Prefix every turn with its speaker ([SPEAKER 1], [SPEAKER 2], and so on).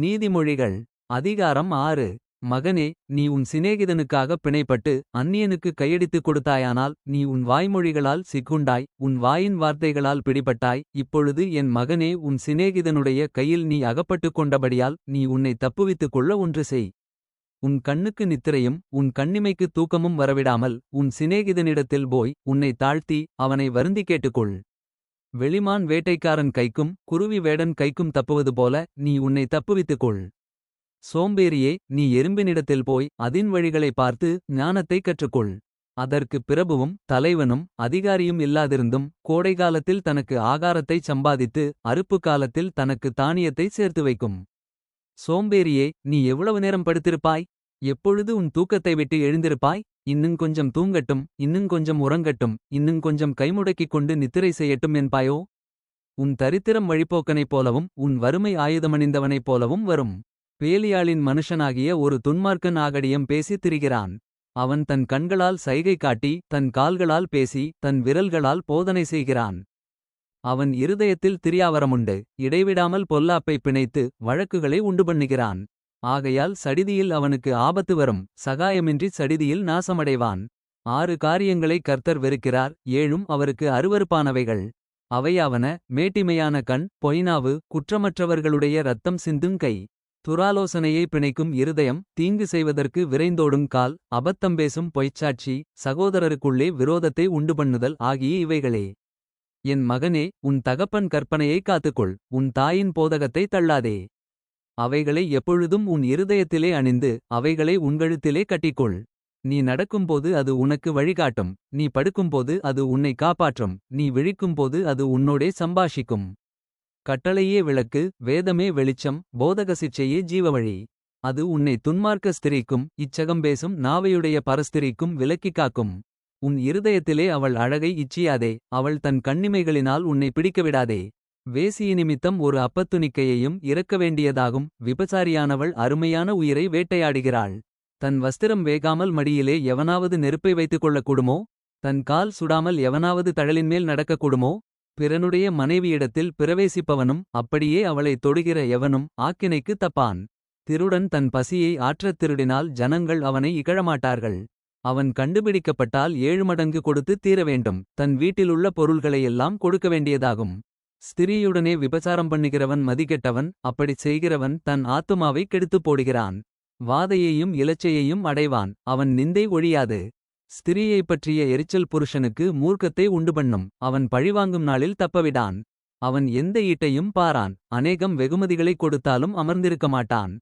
[SPEAKER 1] நீதிமொழிகள் அதிகாரம் ஆறு. மகனே நீ உன் சிநேகிதனுக்காக பிணைப்பட்டு அந்நியனுக்கு கையடித்துக் கொடுத்தாயானால் நீ உன் வாய்மொழிகளால் சிக்குண்டாய் உன் வாயின் வார்த்தைகளால் பிடிபட்டாய். இப்பொழுது என் மகனே உன் சிநேகிதனுடைய கையில் நீ அகப்பட்டுக் கொண்டபடியால் நீ உன்னை தப்புவித்துக் கொள்ள ஒன்று செய். உன் கண்ணுக்கு நித்திரையும் உன் கண்ணிமைக்கு தூக்கமும் வரவிடாமல் உன் சிநேகிதனிடத்தில் போய் உன்னை தாழ்த்தி அவனை வருந்தி கேட்டுக்கொள். வெளிமான் வேட்டைக்காரன் கைக்கும் குருவி வேடன் கைக்கும் தப்புவது போல நீ உன்னை தப்புவித்துக்கொள். சோம்பேறியே நீ எறும்பினிடத்தில் போய் அதின் வழிகளை பார்த்து ஞானத்தைக் கற்றுக்கொள். அதற்கு பிரபுவும் தலைவனும் அதிகாரியும் இல்லாதிருந்தும் கோடைகாலத்தில் தனக்கு ஆகாரத்தைச் சம்பாதித்து அறுப்பு காலத்தில் தனக்கு தானியத்தை சேர்த்து வைக்கும். சோம்பேறியே நீ எவ்வளவு நேரம் படுத்திருப்பாய்? எப்பொழுது உன் தூக்கத்தை விட்டு எழுந்திருப்பாய்? இன்னும் கொஞ்சம் தூங்கட்டும் இன்னும் கொஞ்சம் உறங்கட்டும் இன்னும் கொஞ்சம் கைமுடக்கிக் கொண்டு நித்திரை செய்யட்டும் என்பாயோ? உன் தரித்திரம் வழிப்போக்கனைப் போலவும் உன் வறுமை ஆயுதமணிந்தவனைப் போலவும் வரும். பேலியாளின் மனுஷனாகிய ஒரு துன்மார்க்கன் ஆகடியம் பேசித் திரிகிறான். அவன் தன் கண்களால் சைகை காட்டி தன் கால்களால் பேசி தன் விரல்களால் போதனை செய்கிறான். அவன் இருதயத்தில் திரியாவரமுண்டு இடைவிடாமல் பொல்லாப்பை பிணைத்து வழக்குகளை உண்டு பண்ணுகிறான். ஆகையால் சடிதியில் அவனுக்கு ஆபத்து வரும். சகாயமின்றி சடிதியில் நாசமடைவான். ஆறு காரியங்களை கர்த்தர் வெறுக்கிறார். ஏழும் அவருக்கு அருவருப்பானவைகள். அவையாவன மேட்டிமையான கண் பொய்னாவு குற்றமற்றவர்களுடைய ரத்தம் சிந்துங் கை. துராலோசனையை பிணைக்கும் இருதயம் தீங்கு செய்வதற்கு விரைந்தோடும் கால் அபத்தம் பேசும் பொய்ச்சாட்சி சகோதரருக்குள்ளே விரோதத்தை உண்டு பண்ணுதல் ஆகிய இவைகளே. என் மகனே உன் தகப்பன் கற்பனையை காத்துக்கொள். உன் தாயின் போதகத்தை தள்ளாதே. அவைகளை எப்பொழுதும் உன் இருதயத்திலே அணிந்து அவைகளை உன்கழுத்திலே கட்டிக்கொள். நீ நடக்கும்போது அது உனக்கு வழிகாட்டும். நீ படுக்கும்போது அது உன்னை காப்பாற்றும். நீ விழிக்கும்போது அது உன்னோடே சம்பாஷிக்கும். கட்டளையே விளக்கு வேதமே வெளிச்சம் போதக சிச்சையே ஜீவவழி. அது உன்னை துன்மார்க்க ஸ்திரீக்கும் இச்சகம் பேசும் நாவையுடைய பரஸ்திரிக்கும் விலக்கிக் காக்கும். உன் இருதயத்திலே அவள் அழகை இச்சியாதே அவள் தன் கண்ணிமைகளினால் உன்னை பிடிக்கவிடாதே வேசிய நிமித்தம் ஒரு அப்பத்துணிக்கையையும் இறக்க வேண்டியதாகும். விபசாரியானவள் அருமையான உயிரை வேட்டையாடுகிறாள். தன் வஸ்திரம் வேகாமல் மடியிலே எவனாவது நெருப்பை வைத்துக் கொள்ளக்கூடுமோ? தன் கால் சுடாமல் எவனாவது தழலின்மேல் நடக்கக்கூடுமோ? பிறனுடைய மனைவியிடத்தில் பிரவேசிப்பவனும் அப்படியே அவளை தொடுகிற எவனும் ஆக்கினைக்கு தப்பான். திருடன் தன் பசியை ஆற்றத் திருடினால் ஜனங்கள் அவனை இகழமாட்டார்கள். அவன் கண்டுபிடிக்கப்பட்டால் ஏழு மடங்கு கொடுத்து தீர வேண்டும் தன் வீட்டிலுள்ள பொருள்களையெல்லாம் கொடுக்க வேண்டியதாகும். ஸ்திரீயுடனே விபசாரம் பண்ணுகிறவன் மதிக்கெட்டவன் அப்படிச் செய்கிறவன் தன் ஆத்துமாவை கெடுத்துப் போடுகிறான். வாதையையும் இலச்சையையும் அடைவான் அவன் நிந்தை ஒழியாது. ஸ்திரீயைப் பற்றிய எரிச்சல் புருஷனுக்கு மூர்க்கத்தை உண்டு பண்ணும் அவன் பழிவாங்கும் நாளில் தப்பவிடான். அவன் எந்த ஈட்டையும் பாரான் அநேகம் வெகுமதிகளைக் கொடுத்தாலும் அமர்ந்திருக்க மாட்டான்.